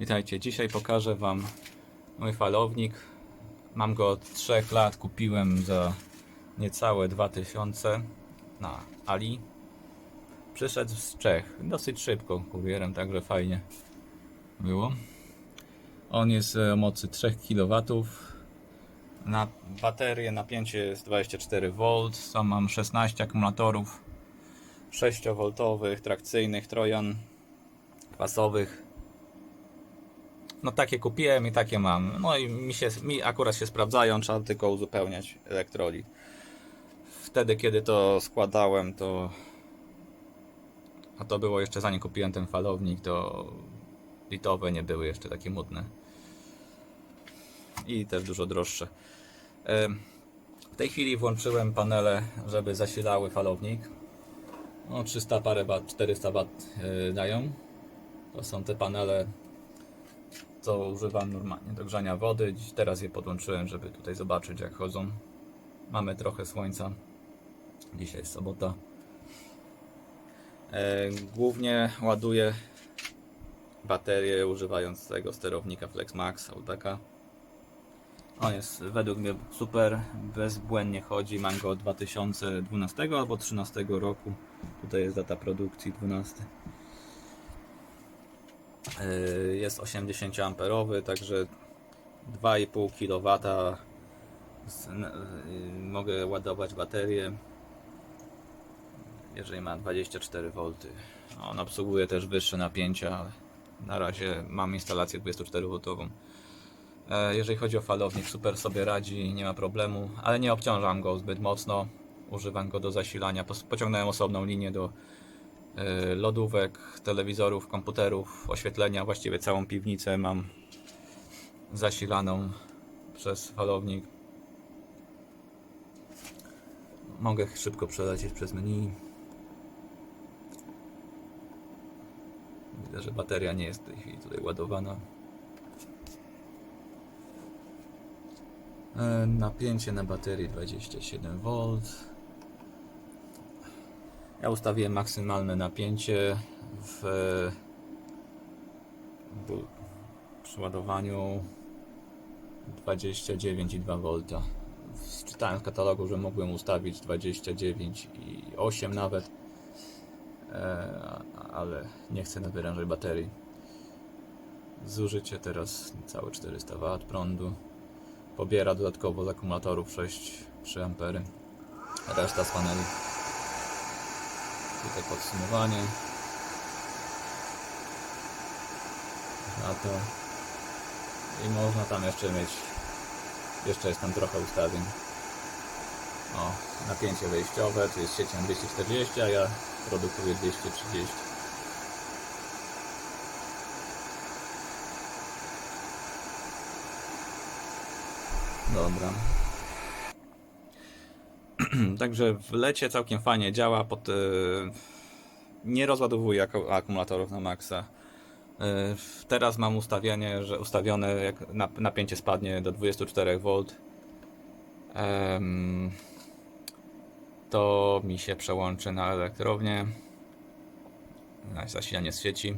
Witajcie, dzisiaj pokażę Wam mój falownik. Mam go od 3 lat, kupiłem za niecałe 2000 na Ali. Przyszedł z Czech, dosyć szybko kurierem, także fajnie było. On jest e, o mocy 3 kW. Na baterię napięcie jest 24V. Sam mam 16 akumulatorów 6V trakcyjnych Trojan pasowych. No takie kupiłem i takie mam. No i mi, się, mi akurat się sprawdzają, trzeba tylko uzupełniać elektrolit. Wtedy kiedy to składałem, to a to było jeszcze zanim kupiłem ten falownik, to litowe nie były jeszcze takie modne. I też dużo droższe. W tej chwili włączyłem panele, żeby zasilały falownik. No 300 parę wat, 400 wat y, dają. To są te panele, co używam normalnie do grzania wody. Dziś teraz je podłączyłem, żeby tutaj zobaczyć jak chodzą. Mamy trochę słońca. Dzisiaj jest sobota. E, Głównie ładuję baterię używając tego sterownika FlexMax Autaka. On jest według mnie super, bezbłędnie chodzi. Mam go od 2012 albo 2013 roku. Tutaj jest data produkcji 12. Yy, Jest 80 amperowy, także 2,5 kW yy, mogę ładować baterię jeżeli ma 24 V. On obsługuje też wyższe napięcia, ale na razie mam instalację 24 V. E, Jeżeli chodzi o falownik, super sobie radzi, nie ma problemu, ale nie obciążam go zbyt mocno. Używam go do zasilania. Pociągnąłem osobną linię do e, lodówek, telewizorów, komputerów, oświetlenia. Właściwie całą piwnicę mam zasilaną przez falownik. Mogę szybko przelecieć przez menu. Widzę, że bateria nie jest w tej chwili tutaj ładowana. E, Napięcie na baterii 27V. Ja ustawiłem maksymalne napięcie w, w przy ładowaniu 29,2V. Czytałem w katalogu, że mogłem ustawić 29,8 nawet, e, ale nie chcę nawyrężać baterii. Zużycie teraz całe 400 W prądu. Pobiera dodatkowo z akumulatorów 6,3 ampery. Reszta z paneli. Tutaj podsumowanie. Na to. I można tam jeszcze mieć. Jeszcze jest tam trochę ustawień. O, napięcie wejściowe, tu jest sieć na 240, a ja produkuję 230. Dobra. Także w lecie całkiem fajnie działa. Pod, e, nie rozładowuje ak- akumulatorów na maksa. E, Teraz mam ustawienie, że ustawione jak nap- napięcie spadnie do 24 V. Em, to mi się przełączy na elektrownię. Zasilanie z sieci.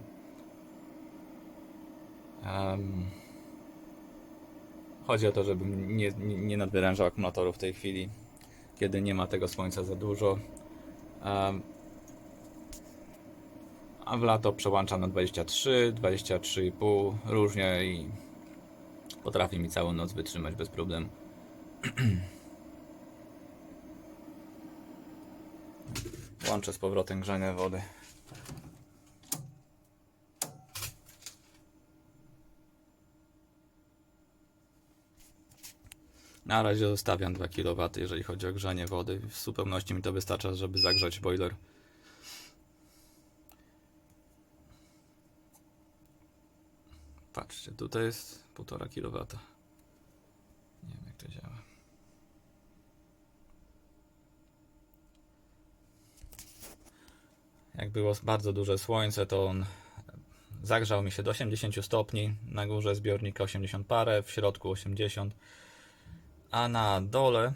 Chodzi o to, żebym nie, nie nadwyrężał akumulatorów w tej chwili, kiedy nie ma tego słońca za dużo. A w lato przełączam na 23, 23,5 różnie i potrafi mi całą noc wytrzymać bez problemu. Łączę z powrotem grzanie wody. Na razie zostawiam 2 kW, jeżeli chodzi o grzanie wody. W zupełności mi to wystarcza, żeby zagrzać boiler. Patrzcie, tutaj jest 1,5 kW. Nie wiem jak to działa. Jak było bardzo duże słońce, to on zagrzał mi się do 80 stopni. Na górze zbiornika 80 parę, w środku 80. A na dole,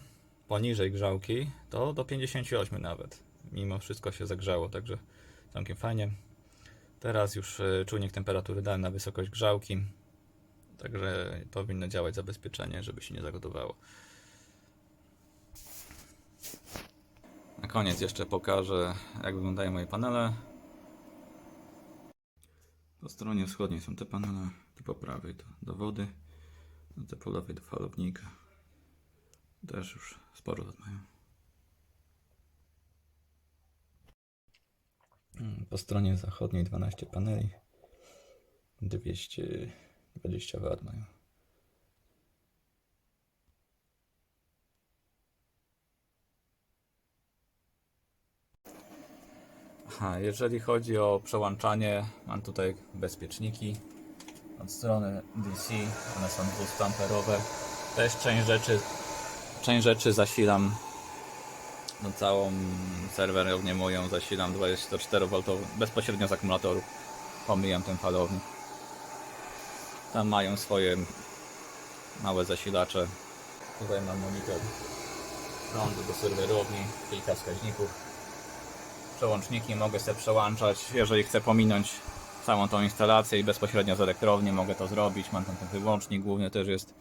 poniżej grzałki, to do 58 nawet. Mimo wszystko się zagrzało, także całkiem fajnie. Teraz już e, czujnik temperatury dałem na wysokość grzałki. Także powinno działać zabezpieczenie, żeby się nie zagotowało. Na koniec jeszcze pokażę, jak wyglądają moje panele. Po stronie wschodniej są te panele, tu po prawej to do wody, a te po lewej do falownika. Też już sporo lat mają. Mm, Po stronie zachodniej 12 paneli, 220 W mają. Aha, jeżeli chodzi o przełączanie, mam tutaj bezpieczniki od strony DC, one są 200 amperowe. Też część rzeczy, część rzeczy zasilam no całą serwerownię moją zasilam 24V bezpośrednio z akumulatorów. Pomijam ten falownik. Tam mają swoje małe zasilacze. Tutaj mam monitor prądu do serwerowni, kilka wskaźników przełączniki mogę sobie przełączać, jeżeli chcę pominąć całą tą instalację i bezpośrednio z elektrowni mogę to zrobić, mam tam ten wyłącznik główny też jest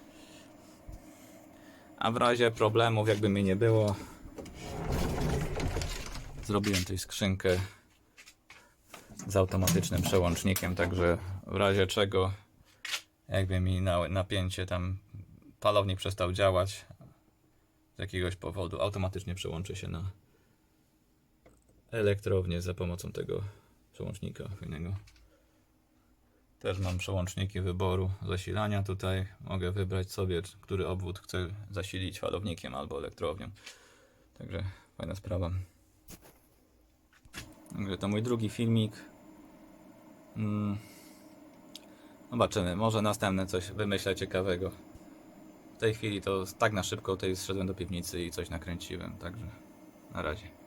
a w razie problemów jakby mi nie było zrobiłem tutaj skrzynkę z automatycznym przełącznikiem, także w razie czego jakby mi na, napięcie tam palownik przestał działać z jakiegoś powodu automatycznie przełączy się na elektrownię za pomocą tego przełącznika fajnego. Też mam przełączniki wyboru zasilania tutaj. Mogę wybrać sobie, który obwód chcę zasilić falownikiem albo elektrownią. Także fajna sprawa. Także to mój drugi filmik. Mm. Zobaczymy, może następne coś wymyślę ciekawego. W tej chwili to tak na szybko tutaj zszedłem do piwnicy i coś nakręciłem, także na razie.